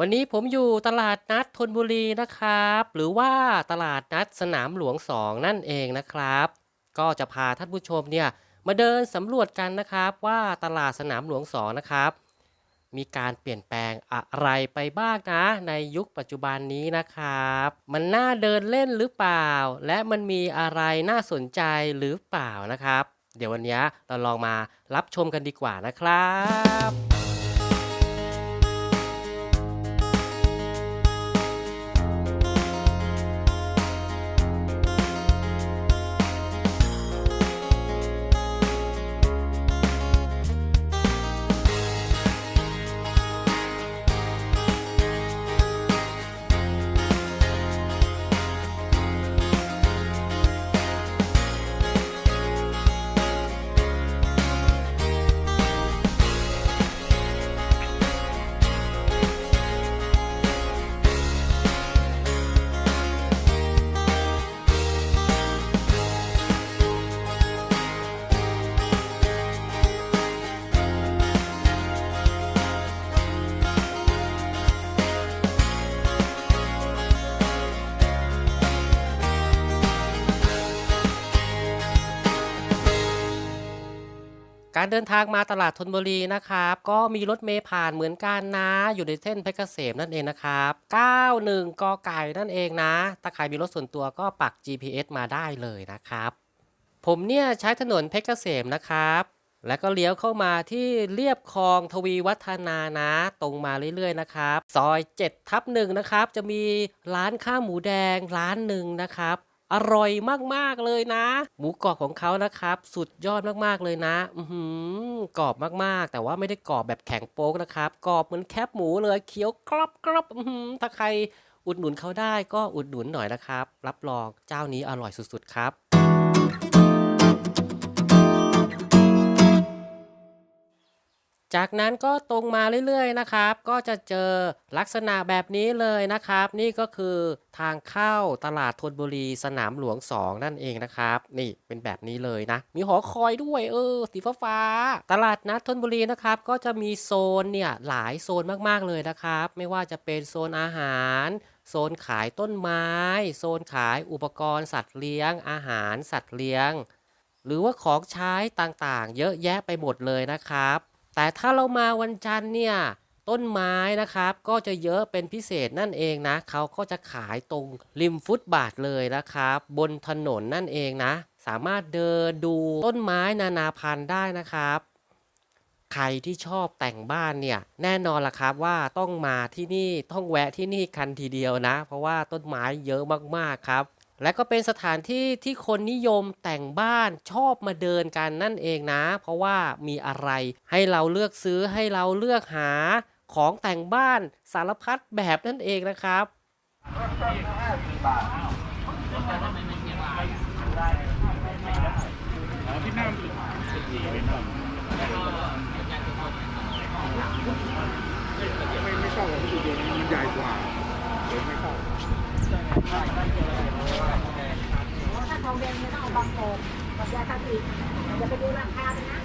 วันนี้ผมอยู่ตลาดนัดธนบุรีนะครับ หรือว่าตลาดนัดสนามหลวง 2 นั่นเองนะครับ ก็จะพาท่านผู้ชมเนี่ยมาเดินสำรวจกันนะครับว่าตลาดสนามหลวง 2 นะครับ มีการเปลี่ยนแปลงอะไรไปบ้างนะ ในยุคปัจจุบันนี้นะครับ มันน่าเดินเล่นหรือเปล่า และมันมีอะไรน่าสนใจหรือเปล่านะครับ เดี๋ยววันนี้เราลองมารับชมกันดีกว่านะครับ การเดินทางมาตลาดธนบุรีนะครับ ก็มีรถเมล์ผ่านเหมือนกันนะ อยู่ในเส้นเพชรเกษมนั่นเองนะครับ 91กอไก่นั่นเองนะ ถ้าใครมีรถส่วนตัวก็ปัก GPS มาได้เลยนะครับ ผมเนี่ยใช้ถนนเพชรเกษมนะครับแล้วก็เลี้ยวเข้ามาที่เรียบคลองทวีวัฒนานะ ตรงมาเรื่อยๆนะครับ ซอย7ทับหนึ่งนะครับ จะมีร้านข้าวหมูแดงร้านหนึ่งนะครับ อร่อยมากๆเลยนะ หมูกรอบของเขานะครับ สุดยอดมากๆเลยนะ อือหือกรอบมากๆ แต่ว่าไม่ได้กรอบแบบแข็งโป๊กนะครับกรอบเหมือนแคบหมูเลยเคี้ยวกรอบกรอบอือหือถ้าใครอุดหนุนเขาได้ก็อุดหนุนหน่อยนะครับ รับรองเจ้านี้อร่อยสุดๆครับ จากนั้นก็ตรงมาเรื่อยๆนะครับ ก็จะเจอลักษณะแบบนี้เลยนะครับ นี่ก็คือทางเข้าตลาดธนบุรีสนามหลวง 2 นั่นเองนะครับ นี่เป็นแบบนี้เลยนะ มีหอคอยด้วยเออสีฟ้าๆตลาดนัดธนบุรีนะครับ ก็จะมีโซนเนี่ยหลายโซนมากๆเลยนะครับ ไม่ว่าจะเป็นโซนอาหารโซนขายต้นไม้ โซนขายอุปกรณ์สัตว์เลี้ยง อาหารสัตว์เลี้ยง หรือว่าของใช้ต่างๆ เยอะแยะไปหมดเลยนะครับ แต่ถ้าเรามาวันจันทร์เนี่ยต้นไม้นะครับก็จะเยอะเป็นพิเศษนั่นเองนะเขาก็จะขายตรงริมฟุตบาทเลยนะครับ บนถนนนั่นเองนะ สามารถเดินดูต้นไม้นานาพันธุ์ได้นะครับ ใครที่ชอบแต่งบ้านเนี่ยแน่นอนล่ะครับว่าต้องมาที่นี่ต้องแวะที่นี่กันทีเดียวนะ เพราะว่าต้นไม้เยอะมากๆครับ และก็เป็นสถานที่ที่คนนิยมแต่งบ้านชอบมาเดินกันนั่นเองนะ เพราะว่ามีอะไรให้เราเลือกซื้อให้เราเลือกหาของแต่งบ้านสารพัดแบบนั่นเองนะครับไม่ไม่เข้ากับที่เดียวมันใหญ่กว่าเดี๋ยวไม่เข้าถ้า ทองแดงเนี่ยต้องเอาบางโพกับยาคาติอย่าไปดูราคาเลยนะ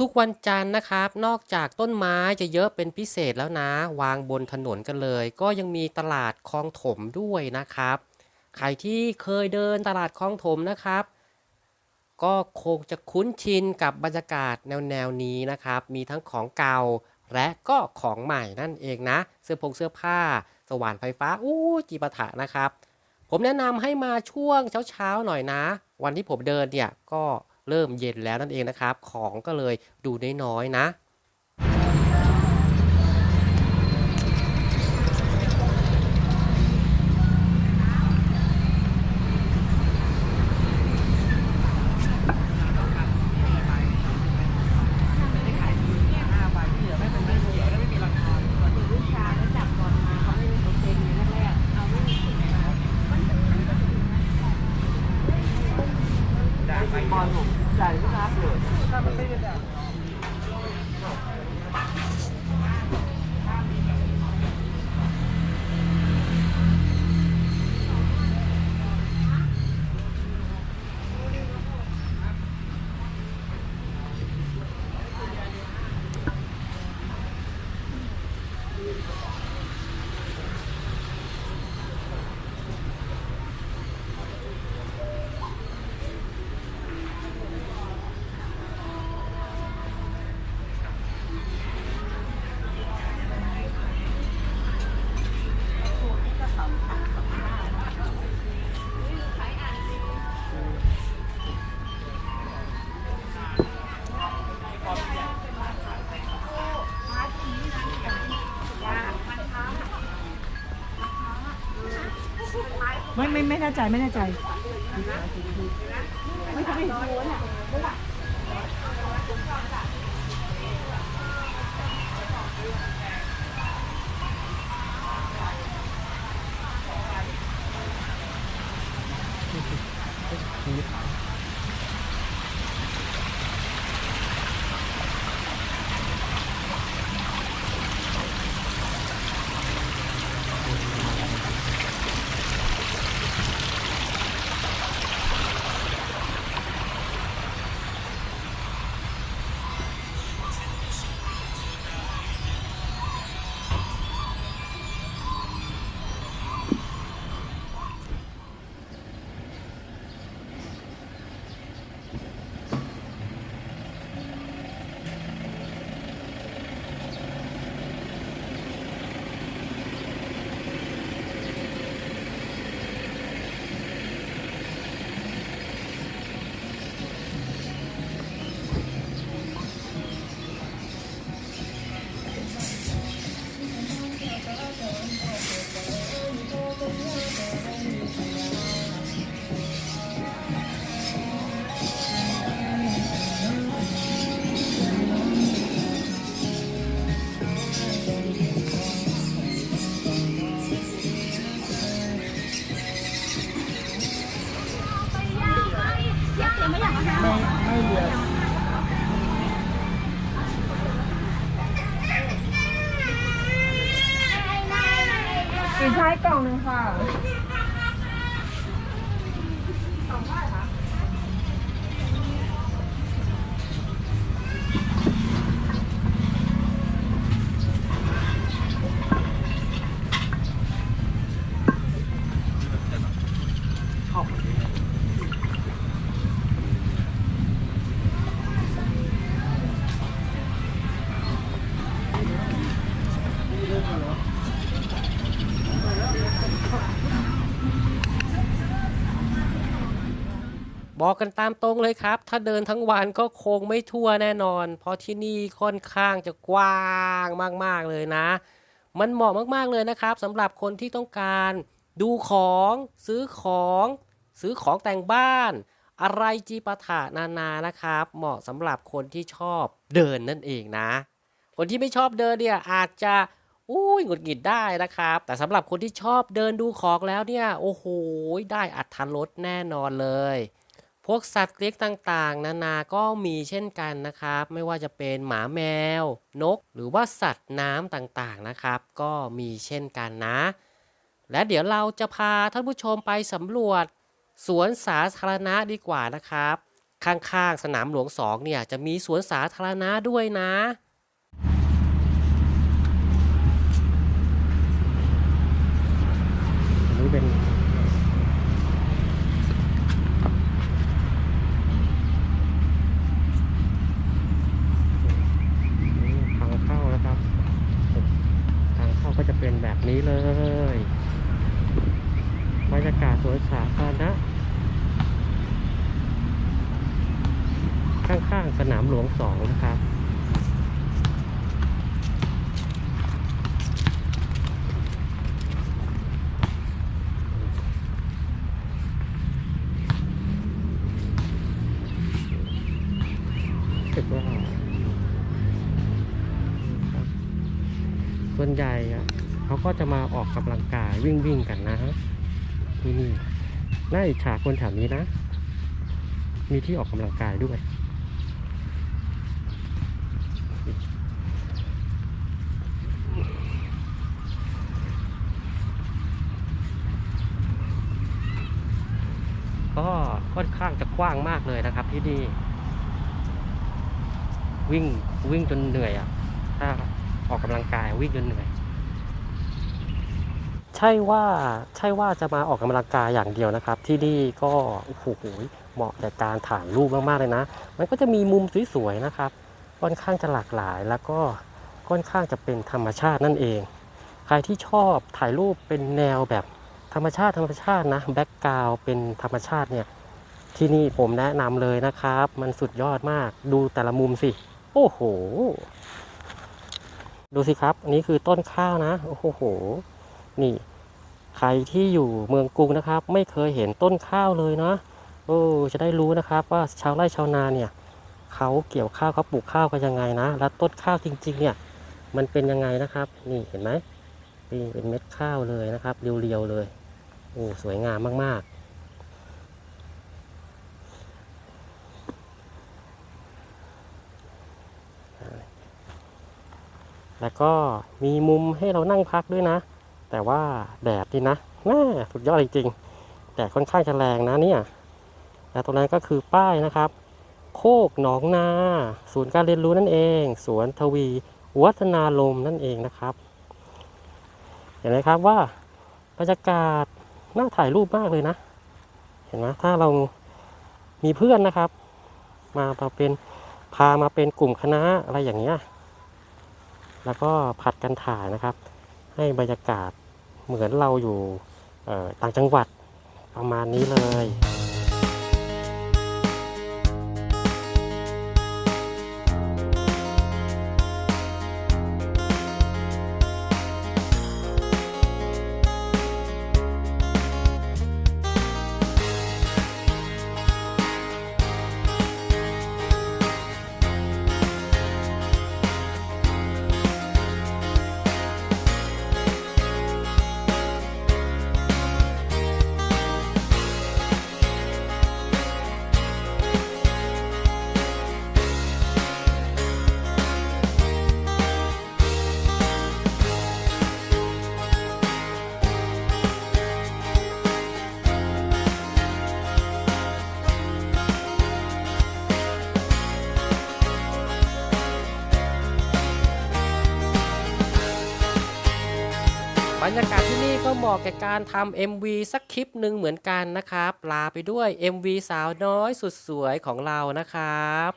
ทุกๆวันจันทร์นะครับ นอกจากต้นไม้จะเยอะเป็นพิเศษแล้วนะ วางบนถนนกันเลย ก็ยังมีตลาดคลองถมด้วยนะครับ ใครที่เคยเดินตลาดคลองถมนะครับ ก็คงจะคุ้นชินกับบรรยากาศแนวแนวๆนี้นะครับ มีทั้งของเก่าและก็ของใหม่นั่นเองนะ เสื้อผงเสื้อผ้า สว่านไฟฟ้าอู้จีปะถะนะครับ ผมแนะนำให้มาช่วงเช้าๆหน่อยนะ วันที่ผมเดินเนี่ยก็ เริ่มเย็นแล้วนั่นเองนะครับ ของก็เลยดูน้อยๆนะ ไม่ไม่ไม่แน่ใจไม่แน่ใจกิน บอกกันตามตรงเลยครับ ถ้าเดินทั้งวันก็คงไม่ทั่วแน่นอน เพราะที่นี่ค่อนข้างจะกว้างมากๆเลยนะ มันเหมาะมากๆเลยนะครับสำหรับคนที่ต้องการดูของซื้อของซื้อของแต่งบ้าน อะไรจีปาถะนานานะครับ เหมาะสำหรับคนที่ชอบเดินนั่นเองนะ คนที่ไม่ชอบเดินเนี่ยอาจจะอุ้ยหงุดหงิดได้นะครับ แต่สำหรับคนที่ชอบเดินดูของแล้วเนี่ย โอ้โห ได้อัธรสแน่นอนเลย พวกสัตว์เลี้ยงต่างๆ นานาก็มีเช่นกันนะครับ ไม่ว่าจะเป็นหมาแมว นก หรือว่าสัตว์น้ำต่างๆนะครับ ก็มีเช่นกันนะ และเดี๋ยวเราจะพาท่านผู้ชมไปสำรวจ สวนสาธารณะดีกว่านะครับ ข้างๆสนามหลวงสองเนี่ยจะมีสวนสาธารณะด้วยนะ อันนี้เป็น สนามหลวงส องนะครับรู้สึกว่าส่วนใหญ่อะเขาก็จะมาออกกำลังกายวิ่งวิ่งๆกันนะฮะที่นี่น่าอิจฉาคนแถวนี้นะ มีที่ออกกำลังกายด้วย ก็ค่อนข้างจะกว้างมากเลยนะครับ ที่นี่วิ่งวิ่งจนเหนื่อยอะ ถ้าออกกำลังกายวิ่งจนเหนื่อย ใช่ว่าใช่ว่าจะมาออกกำลังกายอย่างเดียวนะครับ ที่นี่ก็โอ้โหเหมาะแก่การถ่ายรูปมากๆเลยนะ มันก็จะมีมุมสวยๆนะครับ ค่อนข้างจะหลากหลายแล้วก็ค่อนข้างจะเป็นธรรมชาตินั่นเอง ใครที่ชอบถ่ายรูปเป็นแนวแบบ ธรรมชาติธรรมชาตินะแบ็กกราวเป็นธรรมชาติเนี่ยที่นี่ผมแนะนำเลยนะครับ มันสุดยอดมากดูแต่ละมุมสิ โอ้โห ดูสิครับ อันนี้คือต้นข้าวนะ โอ้โห นี่ใครที่อยู่เมืองกรุงนะครับ ไม่เคยเห็นต้นข้าวเลยนะโอ้จะได้รู้นะครับว่าชาวไร่ชาวนาเนี่ยเขาเกี่ยวข้าวเขาปลูกข้าวกันยังไงนะ แล้วต้นข้าวจริง ๆ เนี่ย มันเป็นยังไงนะครับ นี่เห็นไหมนี่เป็นเม็ดข้าวเลยนะครับ เรียวๆเลย โอ้สวยงามมาก ๆแล้วก็มีมุมให้เรานั่งพักด้วยนะ แต่ว่าแดดนี่นะแม่สุดยอดจริงๆแดดค่อนข้างจะแรงนะเนี่ยแล้วตรงนั้นก็คือป้ายนะครับ โคกหนองนา ศูนย์การเรียนรู้นั่นเอง สวนทวี วัฒนาลมนั่นเองนะครับ เห็นไหมครับว่าบรรยากาศ น่าถ่ายรูปมากเลยนะ เห็นไหมถ้าเรามีเพื่อนนะครับ มามาเป็นพามาเป็นกลุ่มคณะอะไรอย่างเงี้ย แล้วก็ผัดกันถ่ายนะครับ ให้บรรยากาศเหมือนเราอยู่ต่างจังหวัดประมาณนี้เลย รรยากาศที่นี่ก็เหมาะแก่การทำ MV สักคลิปหนึ่งเหมือนกันนะครับ ลาไปด้วย MV สาวน้อยสุดสวยของเรานะครับ